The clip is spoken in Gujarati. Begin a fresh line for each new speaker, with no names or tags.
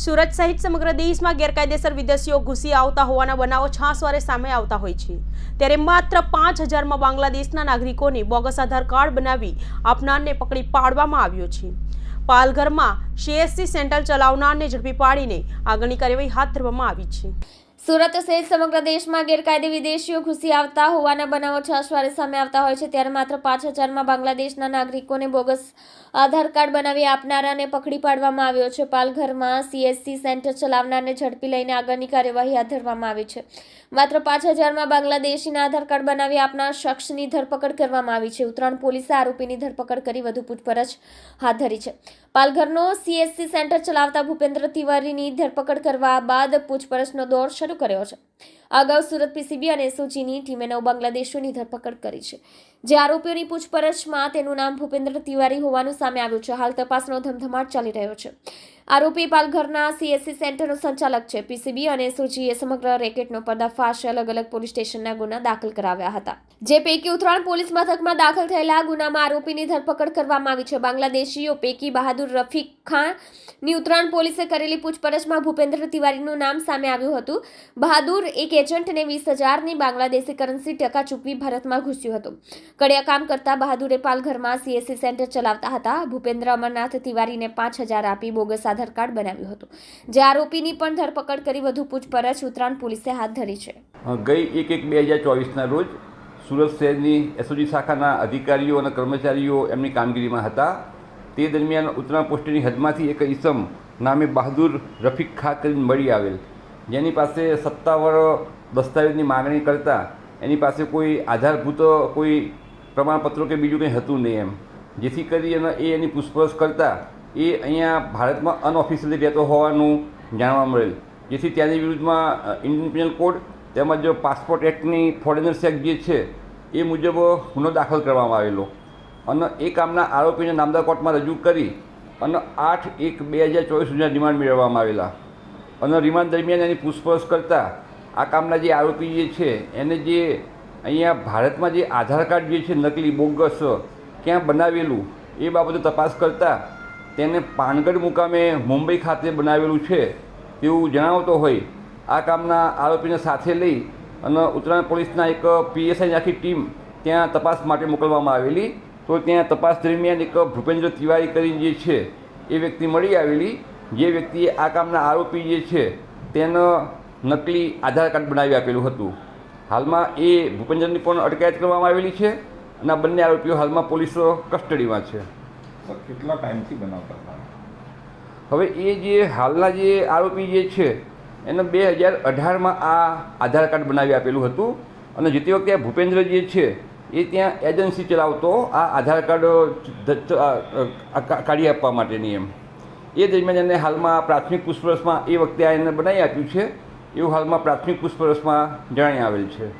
સુરત સહિત સમગ્ર દેશમાં ગેરકાયદેસર વિદેશીઓ ઘૂસી આવતા હોવાના બનાવો છાસવારે સામે આવતા હોય છે. ત્યારે માત્ર પાંચ હજારમાં બાંગ્લાદેશના નાગરિકોને બોગસ આધાર કાર્ડ બનાવી આપનારને પકડી પાડવામાં આવ્યો છે. પાલઘરમાં સીએસસી સેન્ટર ચલાવનારને ઝડપી પાડીને આગળની કાર્યવાહી હાથ ધરવામાં આવી છે.
સુરત સહિત સમગ્ર દેશમાં ગેરકાયદે વિદેશીઓ ઘૂસી આવતા હોવાના બનાવો છાશવારે સામે આવતા હોય છે. ત્યારે માત્ર પાંચ હજારમાં બાંગ્લાદેશના નાગરિકોને બોગસ આધાર કાર્ડ બનાવી આપનારાને પકડી પાડવામાં આવ્યો છે. પાલઘરમાં સીએસસી સેન્ટર ચલાવનારને ઝડપી લઈને આગળની કાર્યવાહી હાથ ધરવામાં આવી છે. માત્ર પાંચ હજારમાં બાંગ્લાદેશીના આધાર કાર્ડ બનાવી આપનાર શખ્સની ધરપકડ કરવામાં આવી છે. ઉત્તરાયણ પોલીસે આરોપીની ધરપકડ કરી વધુ પૂછપરછ હાથ ધરી છે. પાલઘરનો સીએસસી સેન્ટર ચલાવતા ભૂપેન્દ્ર તિવારીની ધરપકડ કરવા બાદ પૂછપરછનો દોર શરૂ કર્યો છે. અગાઉ સુરત પીસીબી અને એસઓજીની ટીમે નવ બાંગ્લાદેશીઓની ધરપકડ કરી છે. જે આરોપીઓની પૂછપરછમાં તેનું નામ ભૂપેન્દ્ર તિવારી હોવાનું સામે આવ્યું છે. હાલ તપાસનો ધમધમાટ ચાલી રહ્યો છે. આરોપી પાલઘરના સીએસસી સેન્ટરનો સંચાલક છે. પીસીબી અને એસઓજીએ સમગ્ર રેકેટનો પર્દાફાશ અલગ અલગ પોલીસ સ્ટેશનના ગુના દાખલ કરાવ્યા હતા. જે પૈકી ઉત્તરાયણ પોલીસ મથકમાં દાખલ થયેલા ગુનામાં આરોપીની ધરપકડ કરવામાં આવી છે. બાંગ્લાદેશીઓ પૈકી બહાદુર રફીક ખાનની ઉત્તરાયણ પોલીસે કરેલી પૂછપરછમાં ભૂપેન્દ્ર તિવારીનું નામ સામે આવ્યું હતું. બહાદુર એક એજન્ટને વીસ હજારની બાંગ્લાદેશી કરન્સી ટકા ચૂકવી ભારતમાં ઘૂસ્યું હતું. કડિયા કામ કરતા બહાદુરે પાલઘરમાં સીએસસી સેન્ટર ચલાવતા હતા. ભૂપેન્દ્ર અમરનાથ તિવારીને પાંચ હજાર આપી બોગસ આધાર કાર્ડ બનાવ્યું હતું. જે આરોપીની પણ ધરપકડ કરી વધુ પૂછપરછ ઉત્તરાયણ પોલીસે હાથ ધરી છે.
ગઈ એક એક બે હજાર ચોવીસના રોજ સુરત શહેરની એસઓજી શાખાના અધિકારીઓ અને કર્મચારીઓ એમની કામગીરીમાં હતા. તે દરમિયાન ઉત્તરાયણ પોસ્ટની હદમાંથી એક ઈસમ નામે બહાદુર રફીક ખા કરીને મળી આવેલ જેની પાસે સત્તાવાર દસ્તાવેજની માગણી કરતા, એની પાસે કોઈ આધારભૂત, કોઈ પ્રમાણપત્રો કે બીજું કંઈ હતું નહીં એમ. જેથી કરી અને એ એની પૂછપરછ કરતાં, એ અહીંયા ભારતમાં અનઓફિશિયલી રહેતો હોવાનું જાણવા મળેલ. જેથી ત્યાંની વિરુદ્ધમાં ઇન્ડિયન પિનલ કોડ તેમજ પાસપોર્ટ એક્ટની ફોરેનર્સ એક્ટ જે છે, એ મુજબ ગુનો દાખલ કરવામાં આવેલો. અને એ કામના આરોપીને નામદાર કોર્ટમાં રજૂ કરી અને આઠ એક બે હજાર ચોવીસ સુધીના રિમાન્ડ મેળવવામાં આવેલા. અને રિમાન્ડ દરમિયાન એની પૂછપરછ કરતાં આ કામના જે આરોપી જે છે, એને જે અહીંયા ભારતમાં જે આધાર કાર્ડ જે છે, નકલી બોગસ ક્યાં બનાવેલું, એ બાબતે તપાસ કરતાં તેને પાનગઢ મુકામે મુંબઈ ખાતે બનાવેલું છે તેવું જણાવતો હોય આ કામના આરોપીને સાથે લઈ અને ઉત્તરાયણ પોલીસના એક પીએસઆઈની આખી ટીમ ત્યાં તપાસ માટે મોકલવામાં આવેલી. તો ત્યાં તપાસ દરમિયાન એક ભૂપેન્દ્ર તિવારી કરીને જે છે, એ વ્યક્તિ મળી આવેલી. જે વ્યક્તિએ આ કામના આરોપી જે છે તેનો નકલી આધાર કાર્ડ બનાવી આપેલું હતું. હાલમાં એ ભૂપેન્દ્રની પણ અટકાયત કરવામાં આવેલી છે અને આ બંને આરોપીઓ હાલમાં પોલીસ કસ્ટડીમાં છે.
કેટલા ટાઈમથી બનાવતા
હવે એ જે હાલના જે આરોપી જે છે એને બે હજાર અઢારમાં આ આધાર કાર્ડ બનાવી આપેલું હતું અને જે તે વખતે ભૂપેન્દ્ર જે છે એ ત્યાં એજન્સી ચલાવતો આ આધાર કાર્ડ કાઢી આપવા માટેની એમ. એ દરમિયાન એને હાલમાં પ્રાથમિક પૂછપરછમાં એ વખતે આ એને બનાવી આપ્યું છે. એવું હાલમાં પ્રાથમિક પૂછપરછમાં જણાઈ આવેલ છે.